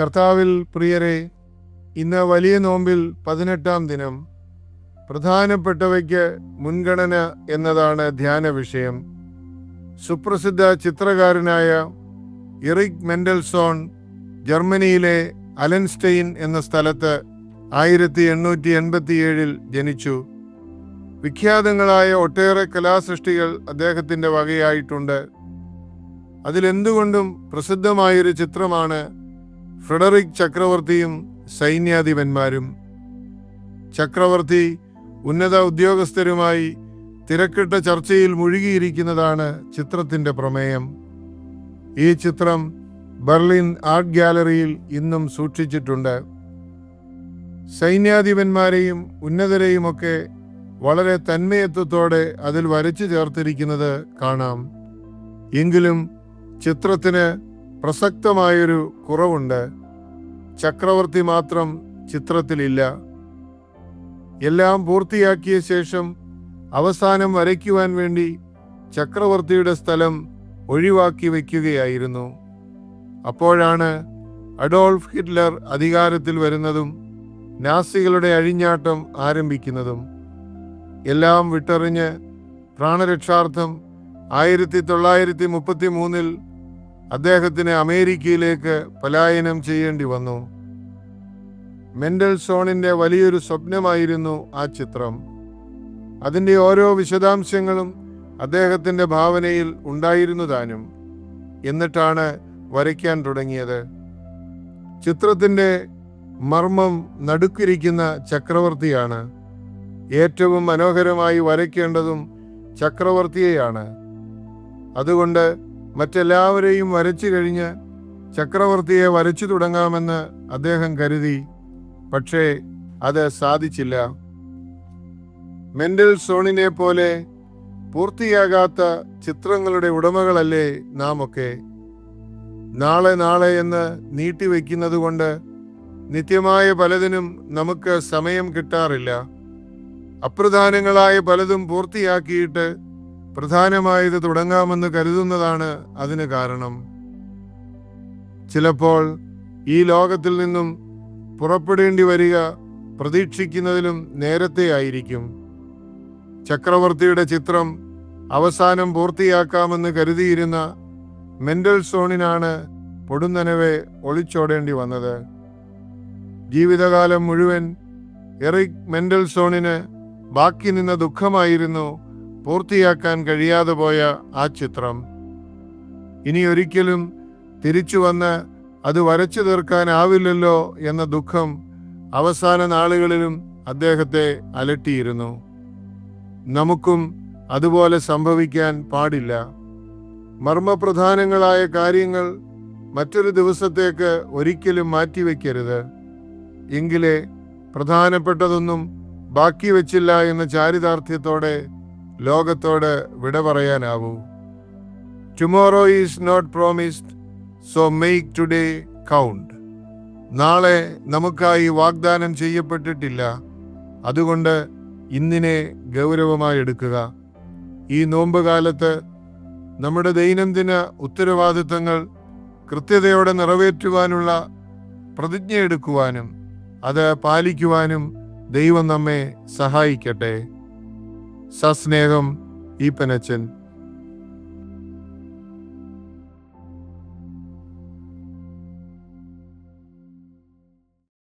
കർത്താവിൽ പ്രിയരെ ഇന്ന് വലിയ നോമ്പിൽ പതിനെട്ടാം ദിനം. പ്രധാനപ്പെട്ടവയ്ക്ക് മുൻഗണന എന്നതാണ് ധ്യാന വിഷയം. സുപ്രസിദ്ധ ചിത്രകാരനായ ഇറിക് മെൻഡൽസോൺ ജർമ്മനിയിലെ അലൻസ്റ്റൈൻ എന്ന സ്ഥലത്ത് ആയിരത്തി എണ്ണൂറ്റി എൺപത്തിയേഴിൽ ജനിച്ചു. വിഖ്യാതങ്ങളായ ഒട്ടേറെ കലാസൃഷ്ടികൾ അദ്ദേഹത്തിന്റെ വകയായിട്ടുണ്ട്. അതിലെന്തുകൊണ്ടും പ്രസിദ്ധമായൊരു ചിത്രമാണ് ഫ്രെഡറിക് ചക്രവർത്തിയും സൈന്യാധിപന്മാരും ചക്രവർത്തി ഉന്നത ഉദ്യോഗസ്ഥരുമായി തിരക്കിട്ട ചർച്ചയിൽ മുഴുകിയിരിക്കുന്നതാണ് ചിത്രത്തിന്റെ പ്രമേയം. ഈ ചിത്രം ബർലിൻ ആർട്ട് ഗാലറിയിൽ ഇന്നും സൂക്ഷിച്ചിട്ടുണ്ട്. സൈന്യാധിപന്മാരെയും ഉന്നതരെയുമൊക്കെ വളരെ തന്മയത്വത്തോടെ അതിൽ വരച്ചു ചേർത്തിരിക്കുന്നത് കാണാം. എങ്കിലും ചിത്രത്തിന് പ്രസക്തമായൊരു കുറവുണ്ട്. ചക്രവർത്തി മാത്രം ചിത്രത്തിലില്ല. എല്ലാം പൂർത്തിയാക്കിയ ശേഷം അവസാനം വരയ്ക്കുവാൻ വേണ്ടി ചക്രവർത്തിയുടെ സ്ഥലം ഒഴിവാക്കി വയ്ക്കുകയായിരുന്നു. അപ്പോഴാണ് അഡോൾഫ് ഹിറ്റ്ലർ അധികാരത്തിൽ വരുന്നതും നാസികളുടെ അഴിഞ്ഞാട്ടം ആരംഭിക്കുന്നതും. എല്ലാം വിട്ടെറിഞ്ഞ് പ്രാണരക്ഷാർത്ഥം ആയിരത്തി തൊള്ളായിരത്തി മുപ്പത്തി മൂന്നിൽ അദ്ദേഹത്തിന് അമേരിക്കയിലേക്ക് പലായനം ചെയ്യേണ്ടി വന്നു. മെൻഡൽസോണിന്റെ വലിയൊരു സ്വപ്നമായിരുന്നു ആ ചിത്രം. അതിന്റെ ഓരോ വിശദാംശങ്ങളും അദ്ദേഹത്തിന്റെ ഭാവനയിൽ ഉണ്ടായിരുന്നു താനും. എന്നിട്ടാണ് വരയ്ക്കാൻ തുടങ്ങിയത്. ചിത്രത്തിന്റെ മർമ്മം നടുക്കിരിക്കുന്ന ചക്രവർത്തിയാണ്. ഏറ്റവും മനോഹരമായി വരയ്ക്കേണ്ടതും ചക്രവർത്തിയെയാണ്. അതുകൊണ്ട് മറ്റെല്ലാവരെയും വരച്ചു കഴിഞ്ഞ് ചക്രവർത്തിയെ വരച്ചു തുടങ്ങാമെന്ന് അദ്ദേഹം കരുതി പക്ഷേ അത് സാധിച്ചില്ല. മെൻഡൽ സോണിനെ പോലെ പൂർത്തിയാകാത്ത ചിത്രങ്ങളുടെ ഉടമകളല്ലേ നാം ഒക്കെ നാളെ നാളെ എന്ന് നീട്ടിവെക്കുന്നത് കൊണ്ട് നിത്യമായ പലതിനും നമുക്ക് സമയം കിട്ടാറില്ല. അപ്രധാനങ്ങളായ പലതും പൂർത്തിയാക്കിയിട്ട് പ്രധാനമായത് തുടങ്ങാമെന്ന് കരുതുന്നതാണ് അതിന് കാരണം. ചിലപ്പോൾ ഈ ലോകത്തിൽ നിന്നും പുറപ്പെടേണ്ടി വരിക പ്രതീക്ഷിക്കുന്നതിലും നേരത്തെ ആയിരിക്കും. ചക്രവർത്തിയുടെ ചിത്രം അവസാനം പൂർത്തിയാക്കാമെന്ന് കരുതിയിരുന്ന മെന്റൽ സോണിനാണ് പൊടുന്നനവെ ഒളിച്ചോടേണ്ടി വന്നത്. ജീവിതകാലം മുഴുവൻ എറിക് മെൻഡൽസോണിന് ബാക്കി നിന്ന ദുഃഖമായിരുന്നു പൂർത്തിയാക്കാൻ കഴിയാതെ പോയ ആ ചിത്രം ഇനി ഒരിക്കലും തിരിച്ചു വന്ന് അത് വരച്ചു തീർക്കാനാവില്ലല്ലോ എന്ന ദുഃഖം അവസാന നാളുകളിലും അദ്ദേഹത്തെ അലട്ടിയിരുന്നു. നമുക്കും അതുപോലെ സംഭവിക്കാൻ പാടില്ല. മർമ്മപ്രധാനങ്ങളായ കാര്യങ്ങൾ മറ്റൊരു ദിവസത്തേക്ക് ഒരിക്കലും മാറ്റിവെക്കരുത്. എങ്കിലേ പ്രധാനപ്പെട്ടതൊന്നും ബാക്കി വെച്ചില്ല എന്ന ചാരിതാർത്ഥ്യത്തോടെ ലോകത്തോട് വിട പറയാനാവൂ. Tomorrow is not promised so make today count നാളെ നമുക്കായി വാഗ്ദാനം ചെയ്യപ്പെട്ടിട്ടില്ല. അതുകൊണ്ട് ഇന്നിനെ ഗൗരവമായി എടുക്കുക. ഈ നോമ്പ് കാലത്ത് നമ്മുടെ ദൈനംദിന ഉത്തരവാദിത്തങ്ങൾ കൃത്യതയോടെ നിറവേറ്റുവാനുള്ള പ്രതിജ്ഞ എടുക്കുവാനും അത് പാലിക്കുവാനും ദൈവം നമ്മെ സഹായിക്കട്ടെ. സസ്നേഹം ഈപ്പനച്ചൻ